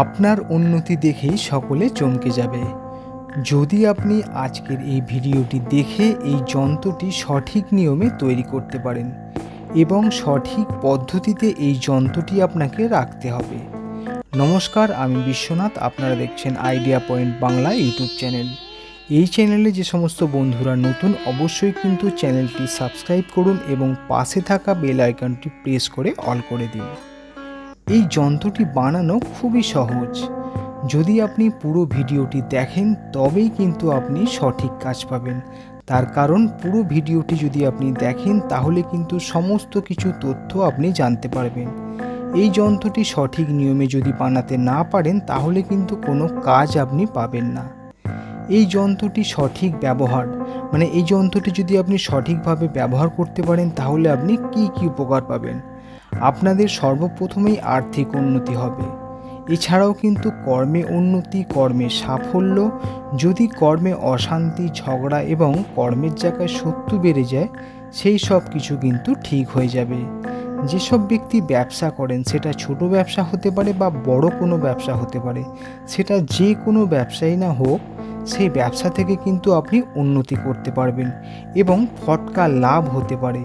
আপনার উন্নতি দেখেই সকলে চমকে যাবে। যদি আপনি আজকের এই ভিডিওটি দেখে এই যন্ত্রটি সঠিক নিয়মে তৈরি করতে পারেন এবং সঠিক পদ্ধতিতে এই যন্ত্রটি আপনাকে রাখতে হবে। নমস্কার, আমি বিশ্বনাথ, আপনারা দেখছেন idea point Bangla YouTube channel. এই চ্যানেলে যে সমস্ত বন্ধুরা নতুন, অবশ্যই কিন্তু চ্যানেলটি সাবস্ক্রাইব করুন এবং পাশে থাকা বেল আইকনটি প্রেস করে অল করে দিন। এই যন্ত্রটি বানানো খুবই সহজ। যদি আপনি পুরো ভিডিওটি দেখেন, তবেই কিন্তু আপনি সঠিক কাজ পাবেন। তার কারণ, পুরো ভিডিওটি যদি আপনি দেখেন, তাহলে কিন্তু সমস্ত কিছু তথ্য আপনি জানতে পারবেন। এই যন্ত্রটি সঠিক নিয়মে যদি বানাতে না পারেন, তাহলে কিন্তু কোনো কাজ আপনি পাবেন না। এই যন্ত্রটি সঠিক ব্যবহার। মানে এই যন্ত্রটি যদি আপনি সঠিকভাবে ব্যবহার করতে পারেন, তাহলে আপনি কি কি উপকার পাবেন? আপনাদের সর্বপ্রথমেই আর্থিক উন্নতি হবে। এছাড়াও কিন্তু কর্মে উন্নতি, কর্মে সাফল্য, যদি কর্মে অশান্তি, ঝগড়া এবং কর্মের জায়গায় শত্রু বেড়ে যায়, সেই সব কিছু কিন্তু ঠিক হয়ে যাবে। যেসব ব্যক্তি ব্যবসা করেন, সেটা ছোট ব্যবসা হতে পারে বা বড় কোনো ব্যবসা হতে পারে, সেটা যে কোনো ব্যবসায়ী না হোক সেই ব্যবসা থেকে কিন্তু আপনি উন্নতি করতে পারবেন এবং ফটকা লাভ হতে পারে।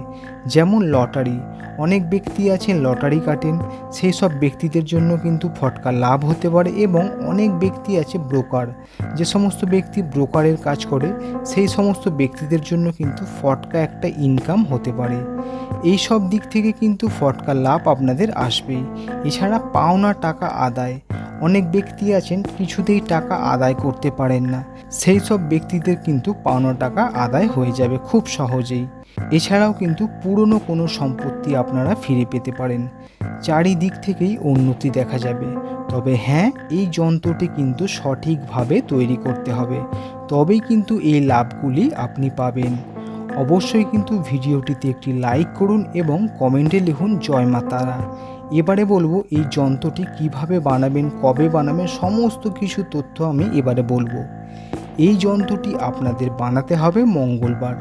যেমন লটারি। অনেক ব্যক্তি আছেন, লটারি কাটেন। সেই সব ব্যক্তিদের জন্য কিন্তু ফটকা লাভ হতে পারে এবং অনেক ব্যক্তি আছে ব্রোকার। যে সমস্ত ব্যক্তি ব্রোকারের কাজ করে, সেই সমস্ত ব্যক্তিদের জন্য কিন্তু ফটকা একটা ইনকাম হতে পারে। এই সব দিক থেকে কিন্তু ফটকা লাভ আপনাদের আসবেই। এছাড়া পাওনা টাকা আদায়। অনেক ব্যক্তি আছেন, কিছুতেই টাকা আদায় করতে পারেন না। সেই সব ব্যক্তিদের কিন্তু পাওনা টাকা আদায় হয়ে যাবে খুব সহজেই। এছাড়াও কিন্তু পুরনো কোনো সম্পত্তি আপনারা ফিরে পেতে পারেন। চারিদিক থেকেই উন্নতি দেখা যাবে। তবে হ্যাঁ এই যন্ত্রটি কিন্তু সঠিকভাবে তৈরি করতে হবে। তবেই কিন্তু এই লাভগুলি আপনি পাবেন। অবশ্যই কিন্তু ভিডিওটিতে একটি লাইক করুন এবং কমেন্টে লিখুন জয় মা তারা। এবারে বলব এই যন্ত্রটি কীভাবে বানাবেন, কবে বানাবেন, সমস্ত কিছু তথ্য আমি এবারে বলব। এই যন্ত্রটি আপনাদের বানাতে হবে মঙ্গলবার।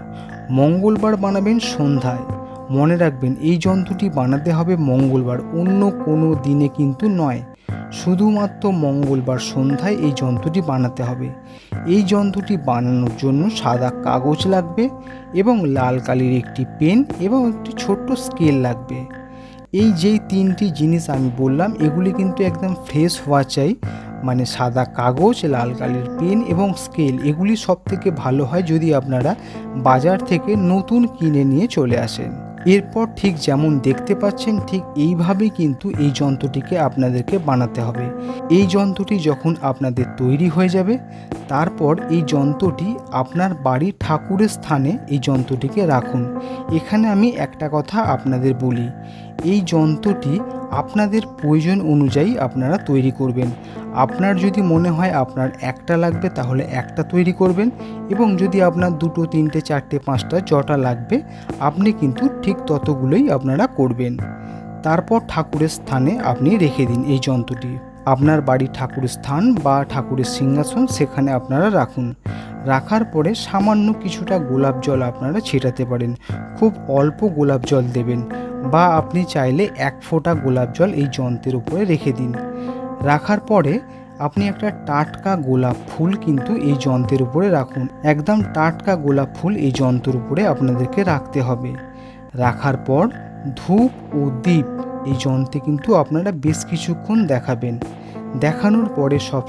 মঙ্গলবার বানাবেন সন্ধ্যায়। মনে রাখবেন, এই যন্ত্রটি বানাতে হবে মঙ্গলবার, অন্য কোনো দিনে কিন্তু নয়। শুধুমাত্র মঙ্গলবার সন্ধ্যায় এই যন্ত্রটি বানাতে হবে। এই যন্ত্রটি বানানোর জন্য সাদা কাগজ লাগবে এবং লাল কালির একটি পেন এবং একটি ছোট্ট স্কেল লাগবে। এই যেই তিনটি জিনিস আমি বললাম, এগুলি কিন্তু একদম ফ্রেশ হওয়া চাই মানে সাদা কাগজ, লাল কালির পেন এবং স্কেল, এগুলি সব থেকে ভালো হয় যদি আপনারা বাজার থেকে নতুন কিনে নিয়ে চলে আসেন। এরপর ঠিক যেমন দেখতে পাচ্ছেন, ঠিক এইভাবেই কিন্তু এই যন্ত্রটিকে আপনাদেরকে বানাতে হবে। এই যন্ত্রটি যখন আপনাদের তৈরি হয়ে যাবে, তারপর এই যন্ত্রটি আপনার বাড়ির ঠাকুরের স্থানে এই যন্ত্রটিকে রাখুন। এখানে আমি একটা কথা আপনাদের বলি এই যন্ত্রটি আপনাদের প্রয়োজন অনুযায়ী আপনারা তৈরি করবেন। আপনার যদি মনে হয় আপনার একটা লাগবে, তাহলে একটা তৈরি করবেন এবং যদি আপনার দুটো, তিনটে, চারটে, পাঁচটা জটা লাগবে, আপনি কিন্তু ঠিক ততগুলোই আপনারা করবেন। তারপর ঠাকুরের স্থানে আপনি রেখে দিন এই যন্ত্রটি। আপনার বাড়ি ঠাকুরের স্থান বা ঠাকুরের সিংহাসন সেখানে আপনারা রাখুন। রাখার পরে সামান্য কিছুটা গোলাপ জল আপনারা ছেটাতে পারেন। খুব অল্প গোলাপ জল দেবেন। বা আপনি চাইলে এক ফোঁটা গোলাপ জল এই যন্ত্রের উপরে রেখে দিন। রাখার পরে আপনি একটা টাটকা গোলাপ ফুল কিন্তু এই যন্ত্রের উপরে রাখুন। একদম টাটকা গোলাপ ফুল এই যন্ত্রের উপরে আপনাদেরকে রাখতে হবে। রাখার পর ধূপ ও দ্বীপ এই যন্ত্রে কিন্তু আপনারা বেশ কিছুক্ষণ দেখাবেন। দেখানোর পরে সব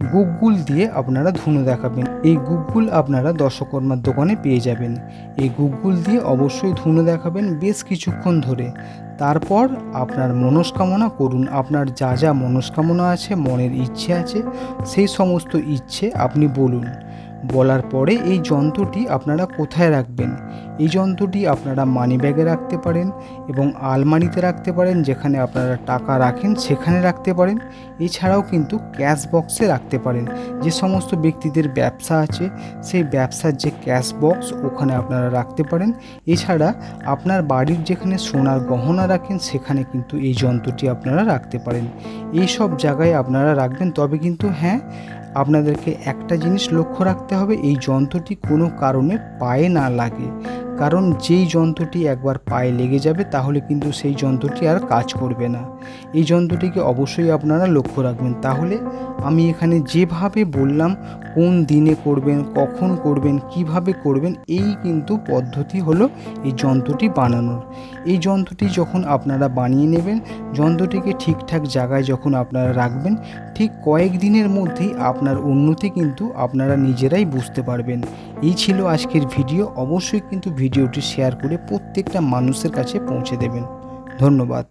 শেষে গুগগুল দিয়ে আপনারা ধুনো দেখাবেন। এই গুগগুল আপনারা দশকর্মার দোকানে পেয়ে যাবেন। এই গুগগুল দিয়ে অবশ্যই ধুনো দেখাবেন বেশ কিছুক্ষণ ধরে। তারপর আপনার মনস্কামনা করুন। আপনার যা যা মনস্কামনা আছে, মনের ইচ্ছে আছে, সেই সমস্ত ইচ্ছে আপনি বলুন। বলার পরে এই যন্ত্রটি আপনারা কোথায় রাখবেন? এই যন্ত্রটি আপনারা মানি ব্যাগে রাখতে পারেন এবং আলমারিতে রাখতে পারেন, যেখানে আপনারা টাকা রাখেন সেখানে রাখতে পারেন। এছাড়াও কিন্তু ক্যাশ বক্সে রাখতে পারেন। যে সমস্ত ব্যক্তিদের ব্যবসা আছে, সেই ব্যবসার যে ক্যাশ বক্স ওখানে আপনারা রাখতে পারেন। এছাড়া আপনার বাড়ির যেখানে সোনার গহনা রাখেন, সেখানে কিন্তু এই যন্ত্রটি আপনারা রাখতে পারেন। এই সব জায়গায় আপনারা রাখবেন, তবে কিন্তু হ্যাঁ আপনাদেরকে একটা জিনিস লক্ষ্য রাখতে হবে এই যন্ত্রটি কোনো কারণে পায়ে না লাগে। কারণ যেই যন্ত্রটি একবার পায়ে লেগে যাবে, তাহলে কিন্তু সেই যন্ত্রটি আর কাজ করবে না। এই যন্ত্রটিকে অবশ্যই আপনারা লক্ষ্য রাখবেন। তাহলে আমি এখানে যেভাবে বললাম, কোন দিনে করবেন, কখন করবেন, কীভাবে করবেন, এই কিন্তু পদ্ধতি হলো এই যন্ত্রটি বানানোর। এই যন্ত্রটি যখন আপনারা বানিয়ে নেবেন, যন্ত্রটিকে ঠিকঠাক জায়গায় যখন আপনারা রাখবেন, ঠিক কয়েক দিনের মধ্যেই আপনার উন্নতি কিন্তু আপনারা নিজেরাই বুঝতে পারবেন। এই ছিল আজকের ভিডিও। অবশ্যই কিন্তু ভিডিওটি শেয়ার করে প্রত্যেকটা মানুষের কাছে পৌঁছে দেবেন। ধন্যবাদ।